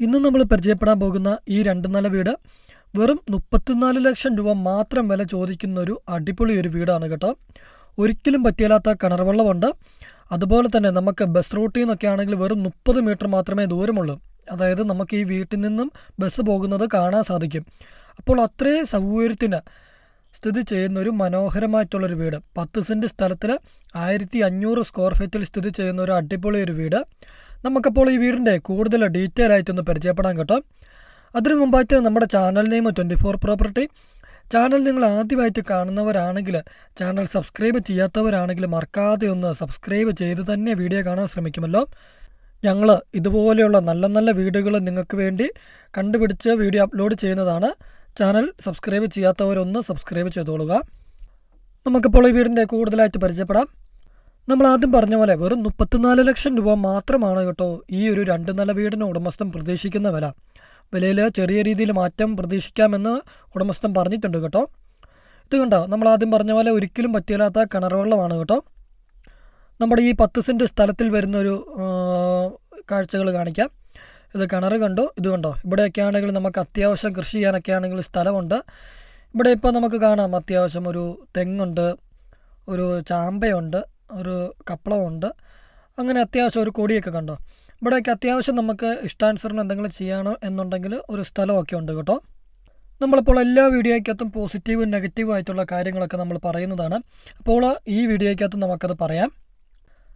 ഇന്ന് നമ്മൾ പരിചയപ്പെടാൻ പോകുന്ന ഈ രണ്ട് നില വീട് വെറും മുപ്പത്തിനാല് ലക്ഷം രൂപ മാത്രം വില ചോദിക്കുന്ന ഒരു അടിപൊളി ഒരു വീടാണ് കേട്ടോ. ഒരിക്കലും പറ്റിയില്ലാത്ത കിണർ വെള്ളമുണ്ട് അതുപോലെ തന്നെ നമുക്ക് ബസ് റൂട്ടിൽ നിന്നൊക്കെ ആണെങ്കിൽ വെറും മുപ്പത് മീറ്റർ മാത്രമേ ദൂരമുള്ളൂ. അതായത് നമുക്ക് ഈ വീട്ടിൽ നിന്നും ബസ് പോകുന്നത് കാണാൻ സാധിക്കും. അപ്പോൾ അത്രയും സൗകര്യത്തിന് സ്ഥിതി ചെയ്യുന്ന ഒരു മനോഹരമായിട്ടുള്ളൊരു വീട്. പത്ത് സെന്റ് സ്ഥലത്തിൽ ആയിരത്തി അഞ്ഞൂറ് സ്ക്വയർ ഫീറ്റിൽ സ്ഥിതി ചെയ്യുന്ന ഒരു അടിപൊളി ഒരു വീട്. നമുക്കപ്പോൾ ഈ വീടിന്റെ കൂടുതൽ ഡീറ്റെയിൽ ആയിട്ടൊന്ന് പരിചയപ്പെടാൻ കേട്ടോ. അതിനു മുമ്പായിട്ട് നമ്മുടെ channel name twenty four property channel നിങ്ങൾ ആദ്യമായിട്ട് കാണുന്നവരാണെങ്കിൽ ചാനൽ സബ്സ്ക്രൈബ് ചെയ്യാത്തവരാണെങ്കിൽ മറക്കാതെ ഒന്ന് സബ്സ്ക്രൈബ് ചെയ്ത് തന്നെ വീഡിയോ കാണാൻ ശ്രമിക്കുമല്ലോ. ഞങ്ങൾ ഇതുപോലെയുള്ള നല്ല നല്ല വീഡിയോകൾ നിങ്ങൾക്ക് വേണ്ടി കണ്ടുപിടിച്ച് വീഡിയോ അപ്ലോഡ് ചെയ്യുന്നതാണ്. ചാനൽ സബ്സ്ക്രൈബ് ചെയ്യാത്തവരൊന്ന് സബ്സ്ക്രൈബ് ചെയ്തോളുക. നമുക്കിപ്പോൾ ഈ വീടിന്റെ കൂടുതലായിട്ട് പരിചയപ്പെടാം. നമ്മൾ ആദ്യം പറഞ്ഞ പോലെ വെറും മുപ്പത്തിനാല് ലക്ഷം രൂപ മാത്രമാണ് കേട്ടോ ഈ ഒരു രണ്ട് നില വീടിന് ഉടമസ്ഥൻ പ്രതീക്ഷിക്കുന്ന വില. വിലയിൽ ചെറിയ രീതിയിൽ മാറ്റം പ്രതീക്ഷിക്കാമെന്ന് ഉടമസ്ഥൻ പറഞ്ഞിട്ടുണ്ട് കേട്ടോ. ഇത് കണ്ടോ? നമ്മൾ ആദ്യം പറഞ്ഞ പോലെ ഒരിക്കലും പറ്റിയില്ലാത്ത കിണർ വെള്ളമാണ് കേട്ടോ. നമ്മുടെ ഈ പത്ത് സെന്റ് സ്ഥലത്തിൽ വരുന്നൊരു കാഴ്ചകൾ കാണിക്കാം. ഇത് കിണർ കണ്ടു. ഇത് കണ്ടോ? ഇവിടെയൊക്കെ ആണെങ്കിൽ നമുക്ക് അത്യാവശ്യം കൃഷി ചെയ്യാനൊക്കെ ആണെങ്കിൽ സ്ഥലമുണ്ട്. ഇവിടെ ഇപ്പോൾ നമുക്ക് കാണാം. അത്യാവശ്യം ഒരു തെങ്ങുണ്ട് ഒരു ചാമ്പയുണ്ട് ഒരു കപ്പളമുണ്ട്. അങ്ങനെ അത്യാവശ്യം ഒരു കൊടിയൊക്കെ കണ്ടോ? ഇവിടെയൊക്കെ അത്യാവശ്യം നമുക്ക് ഇഷ്ടാനുസരണം എന്തെങ്കിലും ചെയ്യണം എന്നുണ്ടെങ്കിൽ ഒരു സ്ഥലമൊക്കെ ഉണ്ട് കേട്ടോ. നമ്മളിപ്പോൾ എല്ലാ വീഡിയോയ്ക്കകത്തും പോസിറ്റീവും നെഗറ്റീവും ആയിട്ടുള്ള കാര്യങ്ങളൊക്കെ നമ്മൾ പറയുന്നതാണ്. അപ്പോൾ ഈ വീഡിയോയ്ക്കകത്ത് നമുക്കത് പറയാം.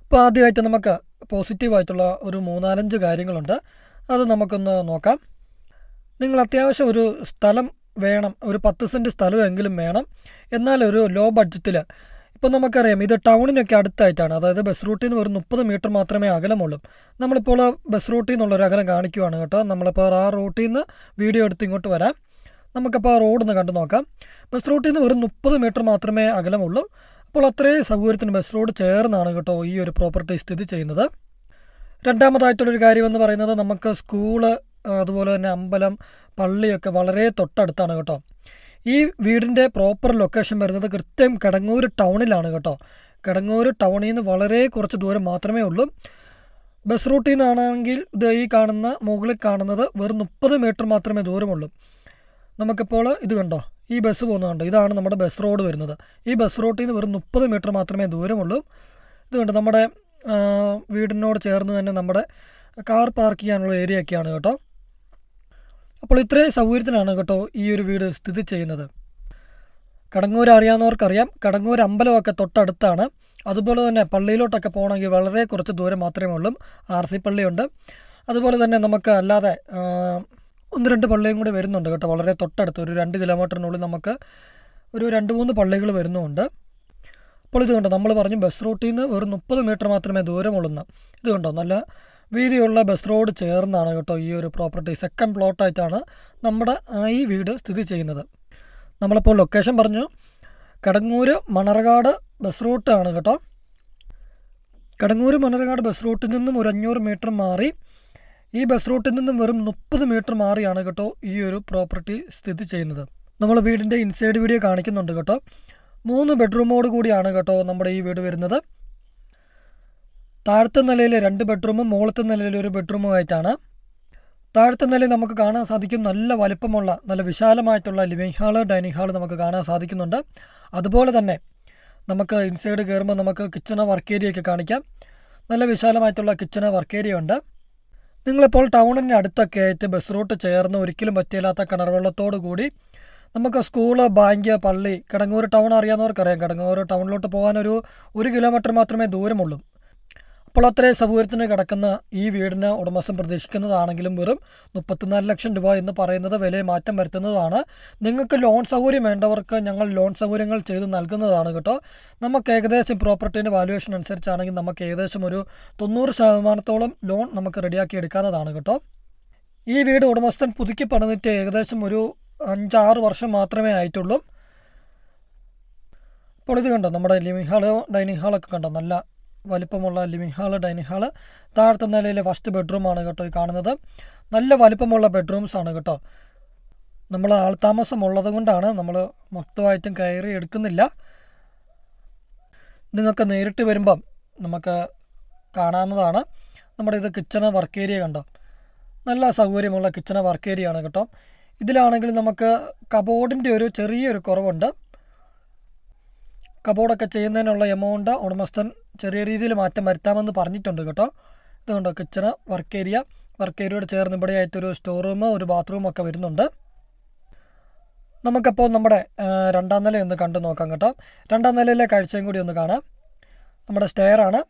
അപ്പോൾ ആദ്യമായിട്ട് നമുക്ക് പോസിറ്റീവായിട്ടുള്ള ഒരു മൂന്നാലഞ്ച് കാര്യങ്ങളുണ്ട്. അത് നമുക്കൊന്ന് നോക്കാം. നിങ്ങൾ അത്യാവശ്യം ഒരു സ്ഥലം വേണം ഒരു പത്ത് സെന്റ് സ്ഥലമെങ്കിലും വേണം. എന്നാൽ ഒരു ലോ ബഡ്ജറ്റിൽ ഇപ്പോൾ നമുക്കറിയാം ഇത് ടൗണിനൊക്കെ അടുത്തായിട്ടാണ്. അതായത് ബസ് റൂട്ടിൽ നിന്ന് ഒരു മുപ്പത് മീറ്റർ മാത്രമേ അകലമുള്ളൂ. നമ്മളിപ്പോൾ ബസ് റൂട്ടിൽ നിന്നുള്ളൊരു അകലം കാണിക്കുവാണ് കേട്ടോ. നമ്മളിപ്പോൾ ആ റൂട്ടിൽ നിന്ന് വീഡിയോ എടുത്ത് ഇങ്ങോട്ട് വരാം. നമുക്കപ്പോൾ ആ റോഡ് ഒന്ന് കണ്ടു നോക്കാം. ബസ് റൂട്ടിൽ നിന്ന് ഒരു മുപ്പത് മീറ്റർ മാത്രമേ അകലമുള്ളൂ. അപ്പോൾ അത്രയും സൗകര്യത്തിന് ബസ് റോഡ് ചേർന്നാണ് കേട്ടോ ഈ ഒരു പ്രോപ്പർട്ടി സ്ഥിതി ചെയ്യുന്നത്. രണ്ടാമതായിട്ടുള്ളൊരു കാര്യമെന്ന് പറയുന്നത് നമുക്ക് സ്കൂൾ അതുപോലെ തന്നെ അമ്പലം പള്ളിയൊക്കെ വളരെ തൊട്ടടുത്താണ് കേട്ടോ. ഈ വീടിന്റെ പ്രോപ്പർ ലൊക്കേഷൻ വരുന്നത് കൃത്യം കിടങ്ങൂർ ടൗണിലാണ് കേട്ടോ. കിടങ്ങൂർ ടൗണിൽ നിന്ന് വളരെ കുറച്ച് ദൂരം മാത്രമേ ഉള്ളൂ. ബസ് റൂട്ടിൽ നിന്നാണെങ്കിൽ ഇത് ഈ കാണുന്ന മുകളിൽ കാണുന്നത് വെറും മുപ്പത് മീറ്റർ മാത്രമേ ദൂരമുള്ളൂ. നമുക്കിപ്പോൾ ഇത് കണ്ടോ? ഈ ബസ് പോകുന്നുണ്ട് ഇതാണ് നമ്മുടെ ബസ് റോഡ് വരുന്നത്. ഈ ബസ് റൂട്ടിൽ നിന്ന് വെറും മുപ്പത് മീറ്റർ മാത്രമേ ദൂരമുള്ളൂ. ഇത് കണ്ടോ? നമ്മുടെ വീടിനോട് ചേർന്ന് തന്നെ നമ്മുടെ കാർ പാർക്ക് ചെയ്യാനുള്ള ഏരിയ ഒക്കെയാണ് കേട്ടോ. അപ്പോൾ ഇത്രയും സൗകര്യത്തിനാണ് കേട്ടോ ഈ ഒരു വീട് സ്ഥിതി ചെയ്യുന്നത്. കടങ്ങൂർ അറിയാവുന്നവർക്കറിയാം. കടങ്ങൂർ അമ്പലമൊക്കെ തൊട്ടടുത്താണ്. അതുപോലെ തന്നെ പള്ളിയിലോട്ടൊക്കെ പോകണമെങ്കിൽ വളരെ കുറച്ച് ദൂരം മാത്രമേ ഉള്ളൂ. ആർ സി പള്ളിയുണ്ട്. അതുപോലെ തന്നെ നമുക്ക് അല്ലാതെ ഒന്ന് രണ്ട് പള്ളിയും കൂടി വരുന്നുണ്ട് കേട്ടോ. വളരെ തൊട്ടടുത്ത് ഒരു രണ്ട് കിലോമീറ്ററിനുള്ളിൽ നമുക്ക് ഒരു രണ്ട് മൂന്ന് പള്ളികൾ വരുന്നുമുണ്ട് അപ്പോൾ ഇത് കണ്ടോ നമ്മൾ പറഞ്ഞു ബസ് റൂട്ടിൽ നിന്ന് വെറും മുപ്പത് മീറ്റർ മാത്രമേ ദൂരമുള്ളൂ ഇത് കണ്ടോ നല്ല വീതിയുള്ള ബസ് റോഡ് ചേർന്നാണ് കേട്ടോ ഈ ഒരു പ്രോപ്പർട്ടി സെക്കൻഡ് പ്ലോട്ടായിട്ടാണ് നമ്മുടെ ഈ വീട് സ്ഥിതി ചെയ്യുന്നത്. നമ്മളിപ്പോൾ ലൊക്കേഷൻ പറഞ്ഞു. കടങ്ങൂര് മണർകാട് ബസ് റൂട്ടാണ് കേട്ടോ. കടങ്ങൂര് മണർകാട് ബസ് റൂട്ടിൽ നിന്നും ഒരു അഞ്ഞൂറ് മീറ്റർ മാറി. ഈ ബസ് റൂട്ടിൽ നിന്നും വെറും മുപ്പത് മീറ്റർ മാറിയാണ് കേട്ടോ ഈ ഒരു പ്രോപ്പർട്ടി സ്ഥിതി ചെയ്യുന്നത്. നമ്മൾ വീടിന്റെ ഇൻസൈഡ് വീഡിയോ കാണിക്കുന്നുണ്ട് കേട്ടോ. മൂന്ന് ബെഡ്റൂമോട് കൂടിയാണ് കേട്ടോ നമ്മുടെ ഈ വീട് വരുന്നത്. താഴത്തെ നിലയിൽ രണ്ട് ബെഡ്റൂമും മുകളത്തെ നിലയിൽ ഒരു ബെഡ്റൂമുമായിട്ടാണ്. താഴത്തെ നിലയിൽ നമുക്ക് കാണാൻ സാധിക്കും നല്ല വലിപ്പമുള്ള നല്ല വിശാലമായിട്ടുള്ള ലിവിങ് ഹാൾ ഡൈനിങ് ഹാൾ നമുക്ക് കാണാൻ സാധിക്കുന്നുണ്ട്. അതുപോലെ തന്നെ നമുക്ക് ഇൻസൈഡ് കയറുമ്പോൾ നമുക്ക് കിച്ചണ് വർക്ക് ഏരിയയൊക്കെ കാണിക്കാം. നല്ല വിശാലമായിട്ടുള്ള കിച്ചണ് വർക്ക് ഏരിയ ഉണ്ട്. നിങ്ങളിപ്പോൾ ടൗണിന്റെ അടുത്തൊക്കെ ആയിട്ട് ബസ് റൂട്ട് ചേർന്ന് ഒരിക്കലും പറ്റിയില്ലാത്ത കിണർ വെള്ളത്തോടു കൂടി നമുക്ക് സ്കൂൾ ബാങ്ക് പള്ളി കിടങ്ങൂർ ടൗൺ അറിയാവുന്നവർക്കറിയാം. കിടങ്ങൂർ ടൗണിലോട്ട് പോകാൻ ഒരു ഒരു കിലോമീറ്റർ മാത്രമേ ദൂരമുള്ളൂ. അപ്പോൾ അത്രയും സൗകര്യത്തിന് കിടക്കുന്ന ഈ വീടിന് ഉടമസ്ഥൻ പ്രതീക്ഷിക്കുന്നതാണെങ്കിലും വെറും മുപ്പത്തിനാല് ലക്ഷം രൂപ എന്ന് പറയുന്നത് വില മാറ്റം വരുത്തുന്നതാണ്. നിങ്ങൾക്ക് ലോൺ സൗകര്യം വേണ്ടവർക്ക് ഞങ്ങൾ ലോൺ സൗകര്യങ്ങൾ ചെയ്ത് നൽകുന്നതാണ് കേട്ടോ. നമുക്ക് ഏകദേശം പ്രോപ്പർട്ടീന്റെ വാല്യുവേഷൻ അനുസരിച്ചാണെങ്കിൽ നമുക്ക് ഏകദേശം ഒരു തൊണ്ണൂറ് ശതമാനത്തോളം ലോൺ നമുക്ക് റെഡിയാക്കി എടുക്കാവുന്നതാണ് കേട്ടോ. ഈ വീട് ഉടമസ്ഥൻ പുതുക്കി പണിതിട്ട് ഏകദേശം ഒരു അഞ്ചാറ് വർഷം മാത്രമേ ആയിട്ടുള്ളൂ. അപ്പോൾ ഇത് കണ്ടോ നമ്മുടെ ലിവിങ് ഹാൾ ഡൈനിങ് ഹാളൊക്കെ കണ്ടോ നല്ല വലിപ്പമുള്ള ലിവിങ് ഹാൾ ഡൈനിങ് ഹാൾ. താഴത്തെ നിലയിലെ ഫസ്റ്റ് ബെഡ്റൂമാണ് കേട്ടോ ഈ കാണുന്നത്. നല്ല വലിപ്പമുള്ള ബെഡ്റൂംസ് ആണ് കേട്ടോ. നമ്മൾ ആൾതാമസം ഉള്ളത് കൊണ്ടാണ് നമ്മൾ മൊത്തമായിട്ടും കയറി എടുക്കുന്നില്ല. നിങ്ങൾക്ക് നേരിട്ട് വരുമ്പം നമുക്ക് കാണാവുന്നതാണ്. നമ്മുടെ ഇത് കിച്ചണ് വർക്ക് ഏരിയ കണ്ടോ. നല്ല സൗകര്യമുള്ള കിച്ചണ് വർക്ക് ഏരിയ ആണ് കേട്ടോ. ഇതിലാണെങ്കിൽ നമുക്ക് കബോർഡിന്റെ ഒരു ചെറിയൊരു കുറവുണ്ട്. കബോർഡൊക്കെ ചെയ്യുന്നതിനുള്ള എമൗണ്ട് ഉടമസ്ഥൻ ചെറിയ രീതിയിൽ മാറ്റം വരുത്താമെന്ന് പറഞ്ഞിട്ടുണ്ട് കേട്ടോ. ഇതുകൊണ്ട് കിച്ചണ് വർക്ക് ഏരിയ വർക്ക് ഏരിയയോട് ചേർന്ന് ഇവിടെ ആയിട്ടൊരു സ്റ്റോർ റൂം ഒരു ബാത്റൂം ഒക്കെ വരുന്നുണ്ട്. നമുക്കപ്പോൾ നമ്മുടെ രണ്ടാം നില ഒന്ന് കണ്ടു നോക്കാം കേട്ടോ. രണ്ടാം നിലയിലെ കാഴ്ചയും കൂടി ഒന്ന് കാണാം. നമ്മുടെ സ്റ്റെയറാണ്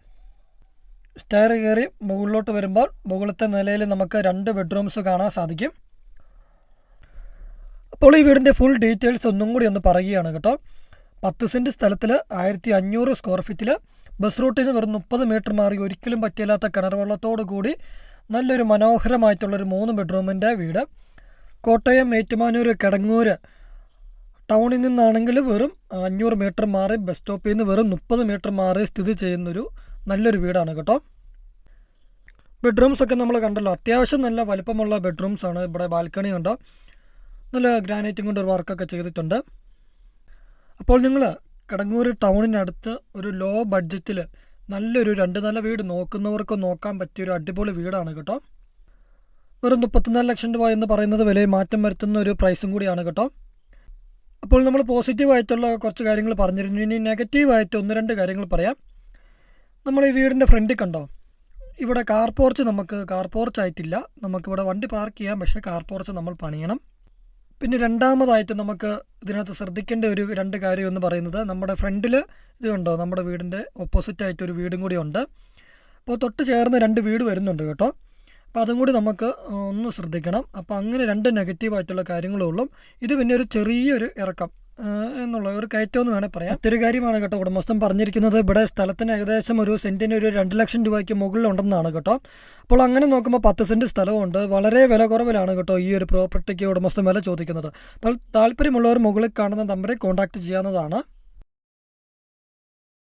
സ്റ്റെയർ കയറി മുകളിലോട്ട് വരുമ്പോൾ മുകളിലത്തെ നിലയിൽ നമുക്ക് രണ്ട് ബെഡ്റൂംസ് കാണാൻ സാധിക്കും. അപ്പോൾ ഈ വീടിന്റെ ഫുൾ ഡീറ്റെയിൽസ് ഒന്നും കൂടി ഒന്ന് പറയുകയാണ് കേട്ടോ. പത്ത് സെന്റ് സ്ഥലത്തിൽ ആയിരത്തി അഞ്ഞൂറ് സ്ക്വയർ ഫീറ്റിൽ ബസ് റൂട്ടിൽ നിന്ന് വെറും മുപ്പത് മീറ്റർ മാറി ഒരിക്കലും പറ്റിയില്ലാത്ത കിണർ വെള്ളത്തോടു കൂടി നല്ലൊരു മനോഹരമായിട്ടുള്ളൊരു മൂന്ന് ബെഡ്റൂമിന്റെ വീട്. കോട്ടയം ഏറ്റുമാനൂർ കിടങ്ങൂർ ടൗണിൽ നിന്നാണെങ്കിൽ വെറും അഞ്ഞൂറ് മീറ്റർ മാറി ബസ് സ്റ്റോപ്പിൽ നിന്ന് വെറും മുപ്പത് മീറ്റർ മാറി സ്ഥിതി ചെയ്യുന്നൊരു നല്ലൊരു വീടാണ് കേട്ടോ. ബെഡ്റൂംസ് ഒക്കെ നമ്മൾ കണ്ടല്ലോ അത്യാവശ്യം നല്ല വലിപ്പമുള്ള ബെഡ്റൂംസ് ആണ് ഇവിടെ ബാൽക്കണി ഉണ്ട്. നല്ല ഗ്രാനൈറ്റും കൊണ്ട് ഒരു വർക്കൊക്കെ ചെയ്തിട്ടുണ്ട്. അപ്പോൾ നിങ്ങൾ കടങ്ങൂർ ടൗണിനടുത്ത് ഒരു ലോ ബഡ്ജറ്റിൽ നല്ലൊരു രണ്ട് നല്ല വീട് നോക്കുന്നവർക്ക് നോക്കാൻ പറ്റിയ ഒരു അടിപൊളി വീടാണ് കേട്ടോ. വെറും മുപ്പത്തിനാല് ലക്ഷം രൂപ എന്ന് പറയുന്നത് വിലയിൽ മാറ്റം വരുത്തുന്ന ഒരു പ്രൈസും കൂടിയാണ് കേട്ടോ. അപ്പോൾ നമ്മൾ പോസിറ്റീവായിട്ടുള്ള കുറച്ച് കാര്യങ്ങൾ പറഞ്ഞിരുന്നു. ഇനി നെഗറ്റീവായിട്ട് ഒന്ന് രണ്ട് കാര്യങ്ങൾ പറയാം. നമ്മൾ ഈ വീടിന്റെ ഫ്രണ്ടിൽ കണ്ടോ? ഇവിടെ കാർ പോർച്ച് നമുക്ക് കാർ പോർച്ച് ആയിട്ടില്ല. നമുക്കിവിടെ വണ്ടി പാർക്ക് ചെയ്യാം. പക്ഷേ കാർ പോർച്ച് നമ്മൾ പണിയണം. പിന്നെ രണ്ടാമതായിട്ട് നമുക്ക് ഇതിനകത്ത് ശ്രദ്ധിക്കേണ്ട ഒരു രണ്ട് കാര്യം എന്ന് പറയുന്നത് നമ്മുടെ ഫ്രണ്ടിൽ ഇതുണ്ടോ നമ്മുടെ വീടിന്റെ ഓപ്പോസിറ്റ് ആയിട്ട് ഒരു വീടും കൂടി ഉണ്ട്. അപ്പോൾ തൊട്ട് ചേർന്ന് രണ്ട് വീട് വരുന്നുണ്ട് കേട്ടോ. അപ്പോൾ അതും കൂടി നമുക്ക് ഒന്ന് ശ്രദ്ധിക്കണം. അപ്പോൾ അങ്ങനെ രണ്ട് നെഗറ്റീവായിട്ടുള്ള കാര്യങ്ങളേ ഉള്ളൂ. ഇത് പിന്നെ ഒരു ചെറിയൊരു ഇറക്കം. എന്നുള്ള ഒരു കയറ്റം എന്ന് വേണേൽ പറയാം. മറ്റൊരു കാര്യമാണ് കേട്ടോ ഉടമസ്ഥൻ പറഞ്ഞിരിക്കുന്നത്. ഇവിടെ സ്ഥലത്തിന് ഏകദേശം ഒരു സെന്റിന് ഒരു രണ്ട് ലക്ഷം രൂപയ്ക്ക് മുകളിലുണ്ടെന്നാണ് കേട്ടോ. അപ്പോൾ അങ്ങനെ നോക്കുമ്പോൾ പത്ത് സെന്റ് സ്ഥലമുണ്ട്. വളരെ വില കുറവിലാണ് കേട്ടോ ഈ ഒരു പ്രോപ്പർട്ടിക്ക് ഉടമസ്ഥൻ വില ചോദിക്കുന്നത്. അപ്പോൾ താല്പര്യമുള്ളവർ മുകളിൽ കാണുന്ന നമ്പറിൽ കോൺടാക്റ്റ് ചെയ്യാവുന്നതാണ്.